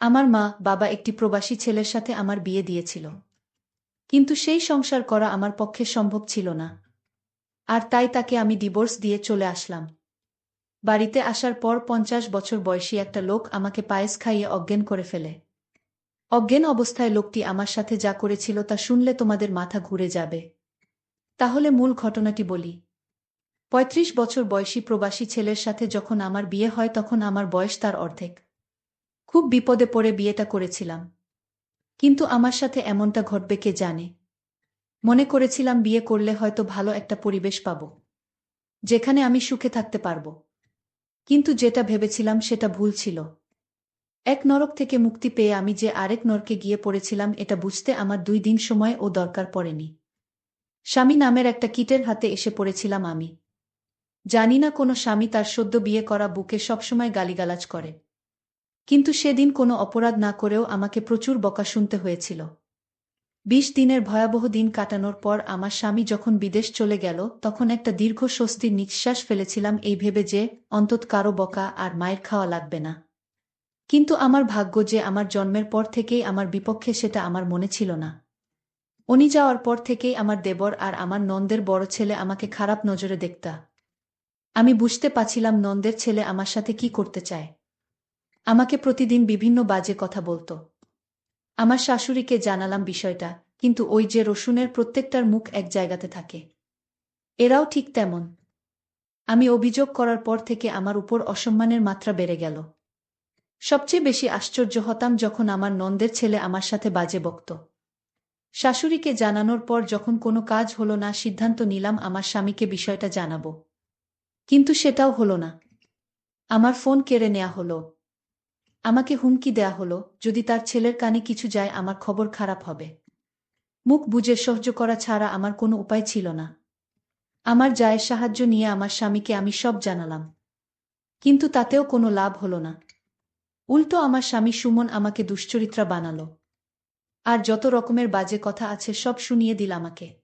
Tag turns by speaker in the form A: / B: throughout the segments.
A: আমার মা বাবা একটি প্রবাসী ছেলের সাথে আমার বিয়ে দিয়েছিল। কিন্তু সেই সংসার করা আমার পক্ষে সম্ভব ছিল না। আর তাই তাকে আমি ডিভোর্স দিয়ে চলে আসলাম। বাড়িতে আসার পর পঞ্চাশ বছর বয়সী একটা লোক আমাকে পায়েস খাইয়ে অজ্ঞান করে ফেলে। অজ্ঞান অবস্থায় লোকটি আমার সাথে যা করেছিল তা শুনলে তোমাদের মাথা ঘুরে যাবে। তাহলে মূল ঘটনাটি বলি। পঁয়ত্রিশ বছর বয়সী প্রবাসী ছেলের সাথে যখন আমার বিয়ে হয় তখন আমার বয়স তার অর্ধেক। খুব বিপদে পড়ে বিয়েটা করেছিলাম। কিন্তু আমার সাথে এমনটা ঘটবে কে জানে? মনে করেছিলাম বিয়ে করলে হয়তো ভালো একটা পরিবেশ পাব, যেখানে আমি সুখে থাকতে পারব। কিন্তু যেটা ভেবেছিলাম সেটা ভুল ছিল। এক নরক থেকে মুক্তি পেয়ে আমি যে আরেক নরকে গিয়ে পড়েছিলাম এটা বুঝতে আমার দুই দিন সময় ও দরকার পড়েনি। স্বামী নামের একটা কিটের হাতে এসে পড়েছিলাম আমি। জানি না কোনো স্বামী তার সদ্য বিয়ে করা বুকে সবসময় গালিগালাজ করে। কিন্তু সেদিন কোনো অপরাধ না করেও আমাকে প্রচুর বকা শুনতে হয়েছিল। বিশ দিনের ভয়াবহ দিন কাটানোর পর আমার স্বামী যখন বিদেশ চলে গেল, তখন একটা দীর্ঘ স্বস্তির নিঃশ্বাস ফেলেছিলাম এই ভেবে যে অন্তত কারও বকা আর মায়ের খাওয়া লাগবে না। কিন্তু আমার ভাগ্য যে আমার জন্মের পর থেকেই আমার বিপক্ষে সেটা আমার মনে ছিল না। উনি যাওয়ার পর থেকেই আমার দেবর আর আমার নন্দের বড় ছেলে আমাকে খারাপ নজরে দেখতা। আমি বুঝতে পাছিলাম নন্দের ছেলে আমার সাথে কি করতে চায়। আমাকে প্রতিদিন বিভিন্ন বাজে কথা বলতো। আমার শাশুড়িকে জানালাম বিষয়টা, কিন্তু ওই যে রসুনের প্রত্যেকটার মুখ এক জায়গাতে থাকে। এরাও ঠিক তেমন। আমি অভিযোগ করার পর থেকে আমার উপর অসম্মানের মাত্রা বেড়ে গেল। সবচেয়ে বেশি আশ্চর্য হতাম যখন আমার নন্দের ছেলে আমার সাথে বাজে বকত। শাশুড়িকে জানানোর পর যখন কোনো কাজ হলো না, সিদ্ধান্ত নিলাম আমার স্বামীকে বিষয়টা জানাব। কিন্তু সেটাও হলো না। আমার ফোন কেড়ে নেওয়া হলো। আমাকে হুমকি দেয়া হলো, যদি তার ছেলের কানে কিছু যায়, আমার খবর খারাপ হবে। মুখ বুঝে সহ্য করা ছাড়া আমার কোনো উপায় ছিল না। আমার জায়ের সাহায্য নিয়ে আমার স্বামীকে আমি সব জানালাম। কিন্তু তাতেও কোনো লাভ হলো না। উল্টো আমার স্বামী সুমন আমাকে দুশ্চরিত্রা বানালো। আর যত রকমের বাজে কথা আছে, সব শুনিয়ে দিল আমাকে।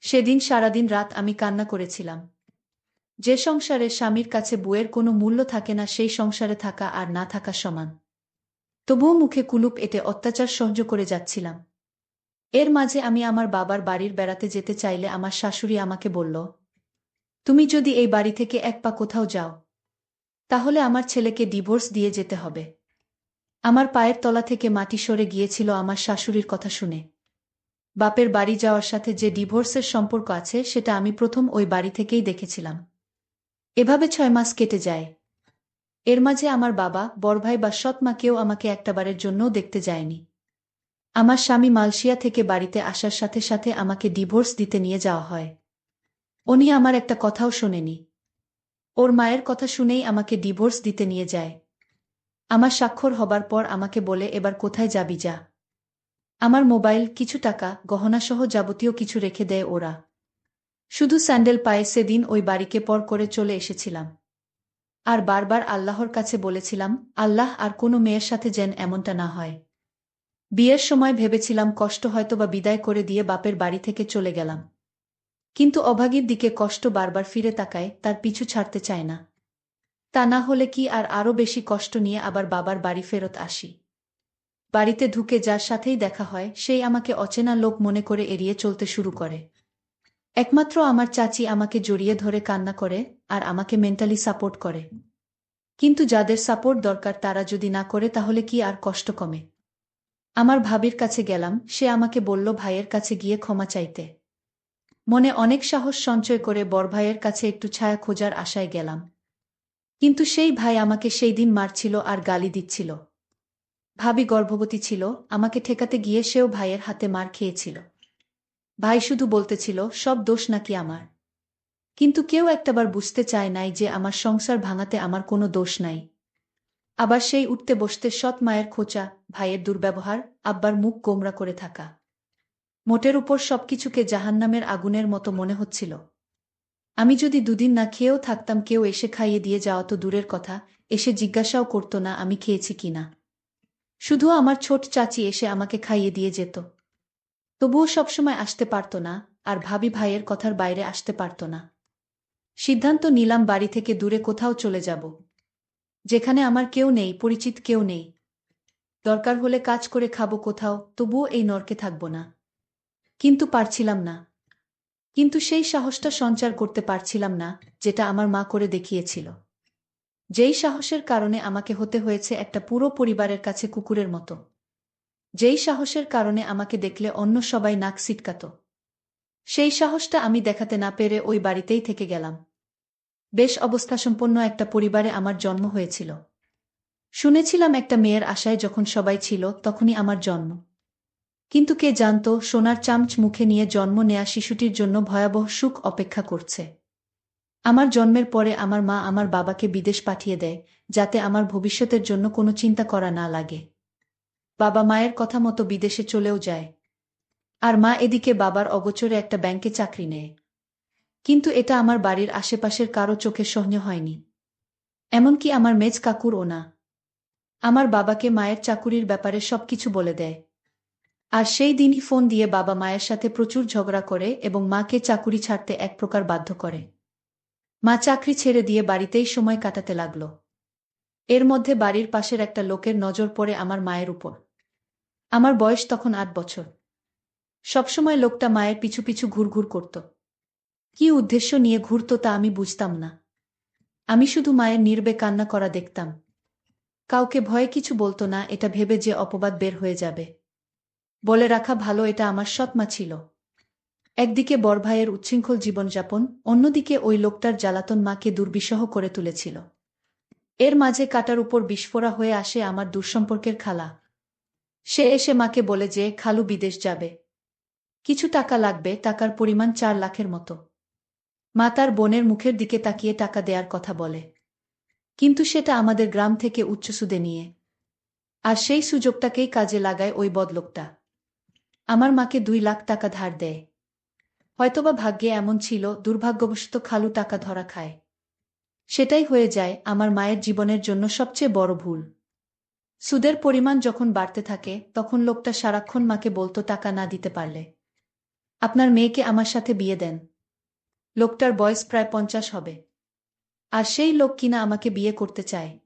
A: সেদিন সারাদিন রাত আমি কান্না করেছিলাম। যে সংসারে স্বামীর কাছে বউয়ের কোনো মূল্য থাকে না, সেই সংসারে থাকা আর না থাকা সমান। তবুও মুখে কুলুপ এতে অত্যাচার সহ্য করে যাচ্ছিলাম। এর মাঝে আমি আমার বাবার বাড়ির বেড়াতে যেতে চাইলে আমার শাশুড়ি আমাকে বলল, তুমি যদি এই বাড়ি থেকে এক পা কোথাও যাও, তাহলে আমার ছেলেকে ডিভোর্স দিয়ে যেতে হবে। আমার পায়ের তলা থেকে মাটি সরে গিয়েছিল আমার শাশুড়ির কথা শুনে। বাপের বাড়ি যাওয়ার সাথে যে ডিভোর্সের সম্পর্ক আছে, সেটা আমি প্রথম ওই বাড়ি থেকেই দেখেছিলাম। এভাবে ছয় মাস কেটে যায়। এর মাঝে আমার বাবা বড়ভাই বা সৎমা কেউ আমাকে একটাবারের জন্যও দেখতে যায়নি। আমার স্বামী মালয়েশিয়া থেকে বাড়িতে আসার সাথে সাথে আমাকে ডিভোর্স দিতে নিয়ে যাওয়া হয়। উনি আমার একটা কথাও শোনেনি। ওর মায়ের কথা শুনেই আমাকে ডিভোর্স দিতে নিয়ে যায়। আমার স্বাক্ষর হবার পর আমাকে বলে, এবার কোথায় যাবি যা? আমার মোবাইল, কিছু টাকা, গহনাসহ যাবতীয় কিছু রেখে দেয় ওরা। শুধু স্যান্ডেল পায়ে সেদিন ওই বাড়িকে পর করে চলে এসেছিলাম। আর বারবার আল্লাহর কাছে বলেছিলাম, আল্লাহ আর কোনো মেয়ের সাথে যেন এমনটা না হয়। বিয়ের সময় ভেবেছিলাম কষ্ট হয়তো বা বিদায় করে দিয়ে বাপের বাড়ি থেকে চলে গেলাম। কিন্তু অভাগীর দিকে কষ্ট বারবার ফিরে তাকায়, তার পিছু ছাড়তে চায় না। তা না হলে কি আর আরও বেশি কষ্ট নিয়ে আবার বাবার বাড়ি ফেরত আসি? বাড়িতে ঢুকে যার সাথেই দেখা হয়, সেই আমাকে অচেনা লোক মনে করে এড়িয়ে চলতে শুরু করে। একমাত্র আমার চাচি আমাকে জড়িয়ে ধরে কান্না করে আর আমাকে মেন্টালি সাপোর্ট করে। কিন্তু যাদের সাপোর্ট দরকার তারা যদি না করে তাহলে কি আর কষ্ট কমে? আমার ভাবির কাছে গেলাম, সে আমাকে বলল, ভাইয়ের কাছে গিয়ে ক্ষমা চাইতে। মনে অনেক সাহস সঞ্চয় করে বড় ভাইয়ের কাছে একটু ছায়া খোঁজার আশায় গেলাম। কিন্তু সেই ভাই আমাকে সেই দিন মারছিল আর গালি দিচ্ছিল। ভাবি গর্ভবতী ছিল, আমাকে ঠেকাতে গিয়ে সেও ভাইয়ের হাতে মার খেয়েছিল। ভাই শুধু বলতেছিল, সব দোষ নাকি আমার? কিন্তু কেউ একটাবার বুঝতে চায় নাই যে আমার সংসার ভাঙাতে আমার কোনো দোষ নাই। আবার সেই উঠতে বসতে সৎ মায়ের খোঁচা, ভাইয়ের দুর্ব্যবহার, আব্বার মুখ গোমরা করে থাকা। মোটের উপর সবকিছুকে জাহান্নামের আগুনের মতো মনে হচ্ছিল। আমি যদি দুদিন না খেয়েও থাকতাম, কেউ এসে খাইয়ে দিয়ে যাওয়া তো দূরের কথা, এসে জিজ্ঞাসাও করত না আমি খেয়েছি কিনা। শুধু আমার ছোট চাচি এসে আমাকে খাইয়ে দিয়ে যেত। তবুও সবসময় আসতে পারত না, আর ভাবি ভাইয়ের কথার বাইরে আসতে পারত না। সিদ্ধান্ত নিলাম বাড়ি থেকে দূরে কোথাও চলে যাব। যেখানে আমার কেউ নেই, পরিচিত কেউ নেই। দরকার হলে কাজ করে খাব কোথাও, তবুও এই নরকে থাকব না। কিন্তু পারছিলাম না। কিন্তু সেই সাহসটা সঞ্চার করতে পারছিলাম না, যেটা আমার মা করে দেখিয়েছিল। যেই সাহসের কারণে আমাকে হতে হয়েছে একটা পুরো পরিবারের কাছে কুকুরের মতো। যেই সাহসের কারণে আমাকে দেখলে অন্য সবাই নাক সিটকাত সেই সাহসটা আমি দেখাতে না পেরে ওই বাড়িতেই থেকে গেলাম। বেশ অবস্থাসম্পন্ন একটা পরিবারে আমার জন্ম হয়েছিল। শুনেছিলাম একটা মেয়ের আশায় যখন সবাই ছিল, তখনই আমার জন্ম। কিন্তু কে জানত, সোনার চামচ মুখে নিয়ে জন্ম নেয়া শিশুটির জন্য ভয়াবহ সুখ অপেক্ষা করছে। আমার জন্মের পরে আমার মা আমার বাবাকে বিদেশ পাঠিয়ে দেয়, যাতে আমার ভবিষ্যতের জন্য কোনো চিন্তা করা না লাগে। বাবা মায়ের কথা মতো বিদেশে চলেও যায়। আর মা এদিকে বাবার অগোচরে একটা ব্যাংকে চাকরি নেয়। কিন্তু এটা আমার বাড়ির আশেপাশের কারও চোখে সহ্য হয়নি। এমনকি আমার মেজ কাকুরও না। আমার বাবাকে মায়ের চাকুরির ব্যাপারে সবকিছু বলে দেয়। আর সেই দিনই ফোন দিয়ে বাবা মায়ের সাথে প্রচুর ঝগড়া করে এবং মাকে চাকুরি ছাড়তে এক প্রকার বাধ্য করে। মা চাকরি ছেড়ে দিয়ে বাড়িতেই সময় কাটাতে লাগল। এর মধ্যে বাড়ির পাশের একটা লোকের নজর পড়ে আমার মায়ের উপর। আমার বয়স তখন আট বছর। সবসময় লোকটা মায়ের পিছু পিছু ঘুরঘুর করত। কি উদ্দেশ্য নিয়ে ঘুরত তা আমি বুঝতাম না। আমি শুধু মায়ের নির্বে কান্না করা দেখতাম। কাউকে ভয়ে কিছু বলতো না, এটা ভেবে যে অপবাদ বের হয়ে যাবে। বলে রাখা ভালো, এটা আমার সৎমা ছিল। একদিকে বরভাইয়ের উচ্ছৃঙ্খল জীবনযাপন, অন্যদিকে ওই লোকটার জ্বালাতন মাকে দুর্বিষহ করে তুলেছিল। এর মাঝে কাটার উপর বিস্ফোরা হয়ে আসে আমার দুঃসম্পর্কের খালা। সে এসে মাকে বলে যে, খালু বিদেশ যাবে। কিছু টাকা লাগবে, টাকার পরিমাণ চার লাখের মতো। মা তার বোনের মুখের দিকে তাকিয়ে টাকা দেয়ার কথা বলে। কিন্তু সেটা আমাদের গ্রাম থেকে উচ্চ সুদে নিয়ে। আর সেই সুযোগটাকেই কাজে লাগায় ওই বদলোকটা। আমার মাকে দুই লাখ টাকা ধার দেয়। হয়তোবা ভাগ্যে এমন ছিল, দুর্ভাগ্যবশত খালু টাকা ধরা খায়। সেটাই হয়ে যায় আমার মায়ের জীবনের জন্য সবচেয়ে বড় ভুল। সুদের পরিমাণ যখন বাড়তে থাকে, তখন লোকটা সারাক্ষণ মাকে বলতো, টাকা না দিতে পারলে। আপনার মেয়েকে আমার সাথে বিয়ে দেন। লোকটার বয়স প্রায় পঞ্চাশ হবে। আর সেই লোক কিনা আমাকে বিয়ে করতে চায়।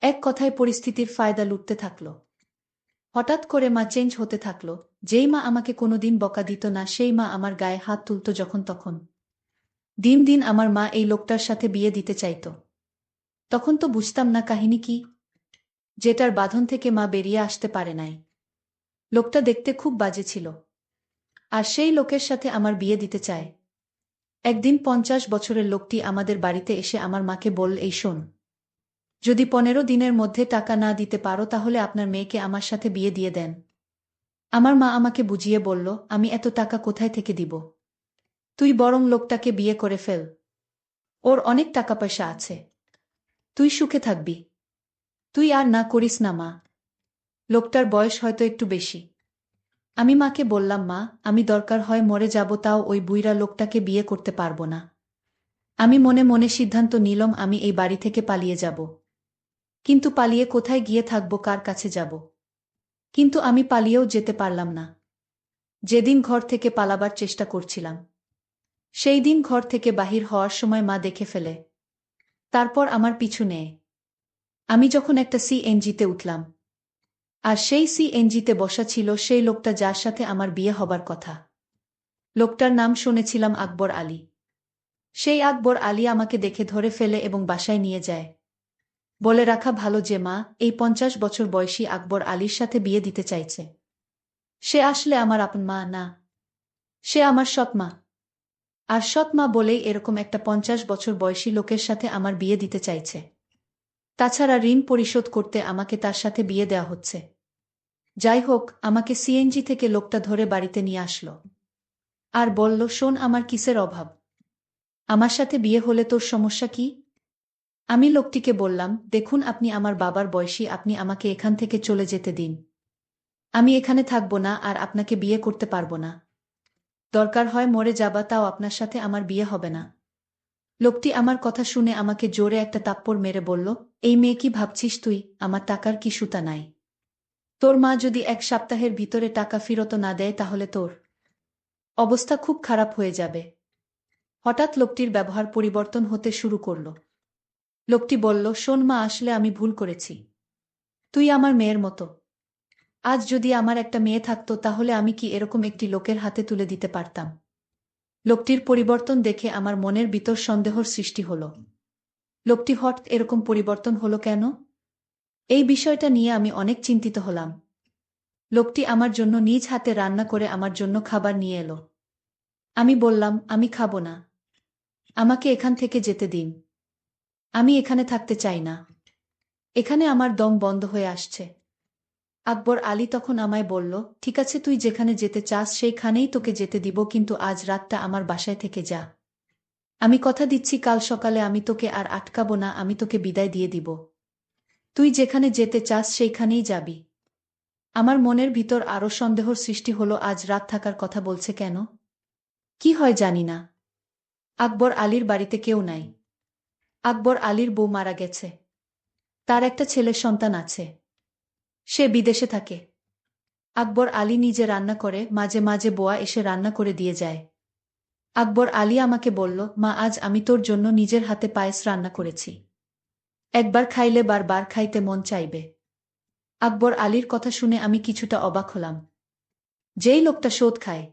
A: এক কথায় পরিস্থিতির ফায়দা লুটতে থাকল। হঠাৎ করে মা চেঞ্জ হতে থাকল। যেই মা আমাকে কোনোদিন বকা দিত না, সেই মা আমার গায়ে হাত তুলত যখন তখন। দিন দিন আমার মা এই লোকটার সাথে বিয়ে দিতে চাইত। তখন তো বুঝতাম না কাহিনী কি। যেটার বাঁধন থেকে মা বেরিয়ে আসতে পারে নাই। লোকটা দেখতে খুব বাজে ছিল। আর সেই লোকের সাথে আমার বিয়ে দিতে চায়। একদিন পঞ্চাশ বছরের লোকটি আমাদের বাড়িতে এসে আমার মাকে বল এই শোন, যদি পনেরো দিনের মধ্যে টাকা না দিতে পারো, তাহলে আপনার মেয়েকে আমার সাথে বিয়ে দিয়ে দেন। আমার মা আমাকে বুঝিয়ে বলল, আমি এত টাকা কোথায় থেকে দিব? তুই বরং লোকটাকে বিয়ে করে ফেল। ওর অনেক টাকা পয়সা আছে। তুই সুখে থাকবি। তুই আর না করিস না, মা। লোকটার বয়স হয়তো একটু বেশি। আমি মাকে বললাম, মা, আমি দরকার হয় মরে যাব, তাও ওই বুইরা লোকটাকে বিয়ে করতে পারব না। আমি মনে মনে সিদ্ধান্ত নিলাম, আমি এই বাড়ি থেকে পালিয়ে যাব। কিন্তু পালিয়ে কোথায় গিয়ে থাকব, কার কাছে যাব? কিন্তু আমি পালিয়েও যেতে পারলাম না। যেদিন ঘর থেকে পালাবার চেষ্টা করছিলাম। সেই দিন ঘর থেকে বাহির হওয়ার সময় মা দেখে ফেলে। তারপর আমার পিছু নেয়। আমি যখন একটা সিএনজিতে উঠলাম। আর সেই সিএনজিতে বসা ছিল সেই লোকটা যার সাথে আমার বিয়ে হবার কথা। লোকটার নাম শুনেছিলাম আকবর আলী। সেই আকবর আলী আমাকে দেখে ধরে ফেলে এবং বাসায় নিয়ে যায়। বলে, রাখা ভালো যে মা, এই পঞ্চাশ বছর বয়সী আকবর আলীর সাথে বিয়ে দিতে চাইছে। সে আসলে আমার আপন মা না। সে আমার সৎ মা। আর সৎ মা বলেই এরকম একটা পঞ্চাশ বছর বয়সী লোকের সাথে আমার বিয়ে দিতে চাইছে। তাছাড়া ঋণ পরিশোধ করতে আমাকে তার সাথে বিয়ে দেওয়া হচ্ছে। যাই হোক, আমাকে সিএনজি থেকে লোকটা ধরে বাড়িতে নিয়ে আসলো। আর বলল, শোন, আমার কিসের অভাব? আমার সাথে বিয়ে হলে তোর সমস্যা কি? আমি লোকটিকে বললাম, দেখুন, আপনি আমার বাবার বয়সী, আপনি আমাকে এখান থেকে চলে যেতে দিন। আমি এখানে থাকব না আর আপনাকে বিয়ে করতে পারব না। দরকার হয় মরে যাবা, তাও আপনার সাথে আমার বিয়ে হবে না। লোকটি আমার কথা শুনে আমাকে জোরে একটা তাপ্পর মেরে বলল এই মেয়ে কি ভাবছিস তুই? আমার টাকার কি সুতা নাই? তোর মা যদি এক সপ্তাহের ভিতরে টাকা ফিরত না দেয় তাহলে তোর অবস্থা খুব খারাপ হয়ে যাবে। হঠাৎ লোকটির ব্যবহার পরিবর্তন হতে শুরু করল। লোকটি বলল, শোন মা, আসলে আমি ভুল করেছি। তুই আমার মেয়ের মতো। আজ যদি আমার একটা মেয়ে থাকতো তাহলে আমি কি এরকম একটি লোকের হাতে তুলে দিতে পারতাম? লোকটির পরিবর্তন দেখে আমার মনের ভিতর সন্দেহর সৃষ্টি হল। লোকটি হঠাৎ এরকম পরিবর্তন হলো কেন? এই বিষয়টা নিয়ে আমি অনেক চিন্তিত হলাম। লোকটি আমার জন্য নিজ হাতে রান্না করে আমার জন্য খাবার নিয়ে এলো। আমি বললাম, আমি খাব না। আমাকে এখান থেকে যেতে দিন। আমি এখানে থাকতে চাই না। এখানে আমার দম বন্ধ হয়ে আসছে। আকবর আলী তখন আমায় বলল, ঠিক আছে, তুই যেখানে যেতে চাস, সেইখানেই তোকে যেতে দিব, কিন্তু আজ রাতটা আমার বাসায় থেকে যা। আমি কথা দিচ্ছি, কাল সকালে আমি তোকে আর আটকাবো না, আমি তোকে বিদায় দিয়ে দিব। তুই যেখানে যেতে চাস, সেইখানেই যাবি। আমার মনের ভিতর আরও সন্দেহর সৃষ্টি হলো, আজ রাত থাকার কথা বলছে কেন? কি হয় জানি না। আকবর আলীর বাড়িতে কেউ নাই। আকবর আলীর বউ মারা গেছে। তার একটা ছেলের সন্তান আছে। সে বিদেশে থাকে। আকবর আলী নিজে রান্না করে, মাঝে মাঝে বোয়া এসে রান্না করে দিয়ে যায়। আকবর আলী আমাকে বলল, মা, আজ আমি তোর জন্য নিজের হাতে পায়েস রান্না করেছি। একবার খাইলে বারবার খাইতে মন চাইবে আকবর আলীর কথা শুনে আমি কিছুটা অবাক হলাম। যেই লোকটা শোধ খায়।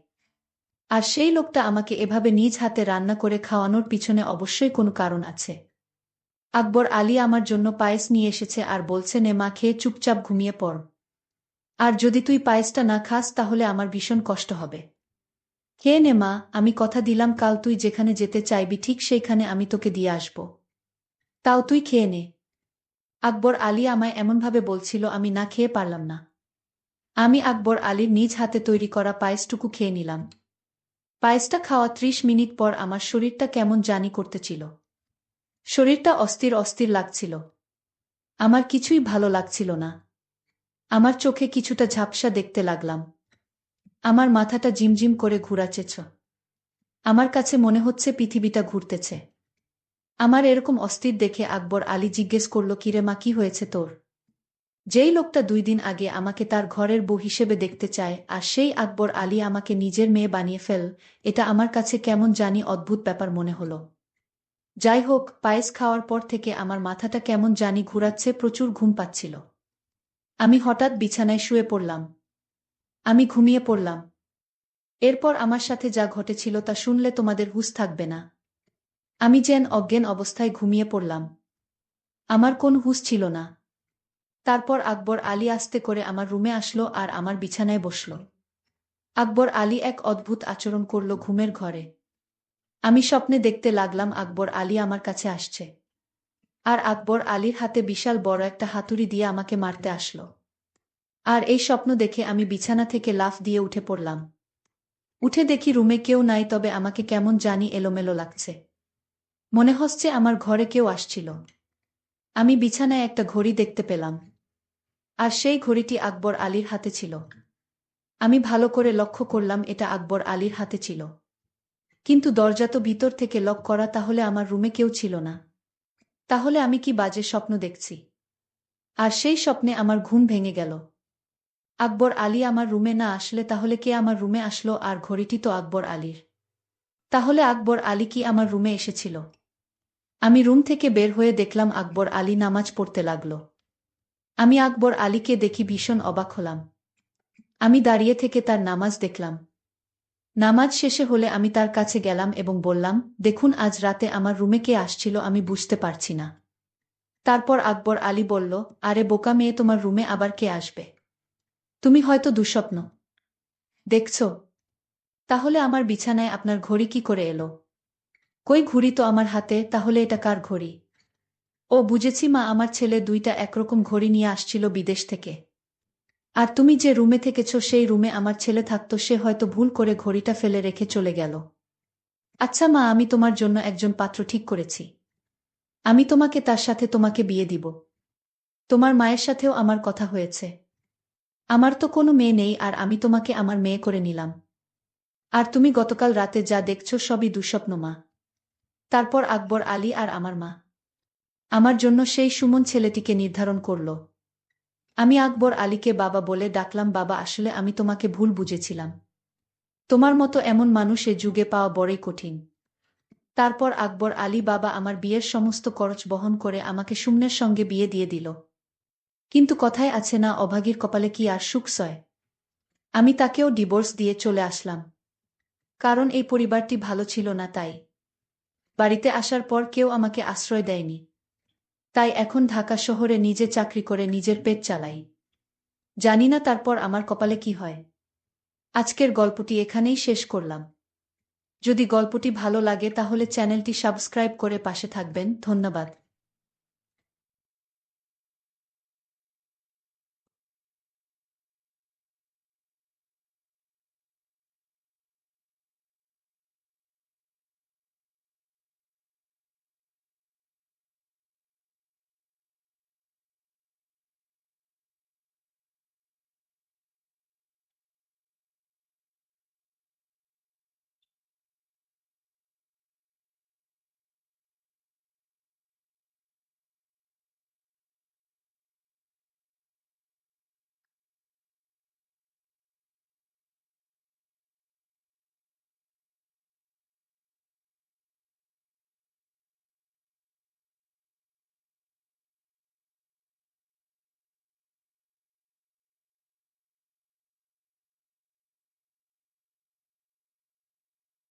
A: আর সেই লোকটা আমাকে এভাবে নিজ হাতে রান্না করে খাওয়ানোর পিছনে অবশ্যই কোনো কারণ আছে। আকবর আলী আমার জন্য পায়েস নিয়ে এসেছে আর বলছে, নে মা, খেয়ে চুপচাপ ঘুমিয়ে পড়। আর যদি তুই পায়েসটা না খাস, তাহলে আমার ভীষণ কষ্ট হবে। খেয়ে নে মা, আমি কথা দিলাম, কাল তুই যেখানে যেতে চাইবি, ঠিক সেইখানে আমি তোকে দিয়ে আসব। তাও তুই খেয়ে নে। আকবর আলী আমায় এমনভাবে বলছিল, আমি না খেয়ে পারলাম না। আমি আকবর আলীর নিজ হাতে তৈরি করা পায়েসটুকু খেয়ে নিলাম। পায়েসটা খাওয়া ত্রিশ মিনিট পর আমার শরীরটা কেমন জানি করতেছিল। শরীরটা অস্থির অস্থির লাগছিল। আমার কিছুই ভালো লাগছিল না। আমার চোখে কিছুটা ঝাপসা দেখতে লাগলাম। আমার মাথাটা জিমজিম করে ঘুরাচেছ আমার কাছে মনে হচ্ছে পৃথিবীটা ঘুরতেছে। আমার এরকম অস্থির দেখে আকবর আলী জিজ্ঞেস করল, কিরে মা, কি হয়েছে তোর? যেই লোকটা দুই দিন আগে আমাকে তার ঘরের বউ হিসেবে দেখতে চায়, আর সেই আকবর আলী আমাকে নিজের মেয়ে বানিয়ে ফেল, এটা আমার কাছে কেমন জানি অদ্ভুত ব্যাপার মনে হলো। যাই হোক, পায়েস খাওয়ার পর থেকে আমার মাথাটা কেমন জানি ঘুরাচ্ছে, প্রচুর ঘুম পাচ্ছিল। আমি হঠাৎ বিছানায় শুয়ে পড়লাম। আমি ঘুমিয়ে পড়লাম। এরপর আমার সাথে যা ঘটেছিল তা শুনলে তোমাদের হুশ থাকবে না। আমি যেন অজ্ঞান অবস্থায় ঘুমিয়ে পড়লাম। আমার কোন হুশ ছিল না। তারপর আকবর আলী আস্তে করে আমার রুমে আসলো আর আমার বিছানায় বসল। আকবর আলী এক অদ্ভুত আচরণ করল ঘুমের ঘরে। আমি স্বপ্নে দেখতে লাগলাম আকবর আলী আমার কাছে আসছে। আর আকবর আলীর হাতে বিশাল বড় একটা হাতুড়ি দিয়ে আমাকে মারতে আসলো। আর এই স্বপ্ন দেখে আমি বিছানা থেকে লাফ দিয়ে উঠে পড়লাম। উঠে দেখি রুমে কেউ নাই, তবে আমাকে কেমন জানি এলোমেলো লাগছে। মনে হচ্ছে আমার ঘরে কেউ আসছিল। আমি বিছানায় একটা ঘড়ি দেখতে পেলাম। আর সেই ঘড়িটি আকবর আলীর হাতে ছিল। আমি ভালো করে লক্ষ্য করলাম এটা আকবর আলীর হাতে ছিল। কিন্তু দরজা তো ভিতর থেকে লক করা, তাহলে আমার রুমে কেউ ছিল না। তাহলে আমি কি বাজে স্বপ্ন দেখছি? আর সেই স্বপ্নে আমার ঘুম ভেঙে গেল। আকবর আলী আমার রুমে না আসলে তাহলে কে আমার রুমে আসলো আর ঘড়িটি তো আকবর আলীর। তাহলে আকবর আলী কি আমার রুমে এসেছিল? আমি রুম থেকে বের হয়ে দেখলাম আকবর আলী নামাজ পড়তে লাগল। আমি আকবর আলীকে দেখি ভীষণ অবাক হলাম। আমি দাঁড়িয়ে থেকে তার নামাজ দেখলাম। নামাজ শেষে হলে আমি তার কাছে গেলাম এবং বললাম, দেখুন, আজ রাতে আমার রুমে কে আসছিল আমি বুঝতে পারছি না। তারপর আকবর আলী বলল, আরে বোকা মেয়ে, তোমার রুমে আবার কে আসবে? তুমি হয়তো দুঃস্বপ্ন। দেখছ? তাহলে আমার বিছানায় আপনার ঘড়ি কি করে এলো? কই ঘড়ি তো আমার হাতে, তাহলে এটা কার ঘড়ি? ও, বুঝেছি মা, আমার ছেলে দুইটা একরকম ঘড়ি নিয়ে আসছিল বিদেশ থেকে। আর তুমি যে রুমে থেকেছ, সেই রুমে আমার ছেলে থাকতো, সে হয়তো ভুল করে ঘড়িটা ফেলে রেখে চলে গেল। আচ্ছা মা, আমি তোমার জন্য একজন পাত্র ঠিক করেছি। আমি তোমাকে তার সাথে তোমাকে বিয়ে দিব। তোমার মায়ের সাথেও আমার কথা হয়েছে। আমার তো কোনো মেয়ে নেই আর আমি তোমাকে আমার মেয়ে করে নিলাম। আর তুমি গতকাল রাতে যা দেখছ সবই দুঃস্বপ্ন, মা। তারপর আকবর, আলী আর আমার মা। আমার জন্য সেই সুমন ছেলেটিকে নির্ধারণ করল। আমি আকবর, আলীকে বাবা বলে ডাকলাম, বাবা, আসলে আমি তোমাকে ভুল বুঝেছিলাম। তোমার মতো এমন মানুষ এ যুগে পাওয়া বড়ই কঠিন। তারপর আকবর, আলী বাবা আমার বিয়ের সমস্ত খরচ বহন করে আমাকে সুমনের সঙ্গে বিয়ে দিয়ে দিল। কিন্তু কথায় আছে না, অভাগীর কপালে কি আর সুখ সয়? আমি তাকেও ডিভোর্স দিয়ে চলে আসলাম। কারণ এই পরিবারটি ভালো ছিল না তাই। বাড়িতে আসার পর কেউ আমাকে আশ্রয় দেয়নি। তাই এখন ঢাকা শহরে নিজে চাকরি করে নিজের পেট চালাই। জানি না তারপর আমার কপালে কি হয়। আজকের গল্পটি এখানেই শেষ করলাম। যদি গল্পটি ভালো লাগে তাহলে চ্যানেলটি সাবস্ক্রাইব করে পাশে থাকবেন। ধন্যবাদ।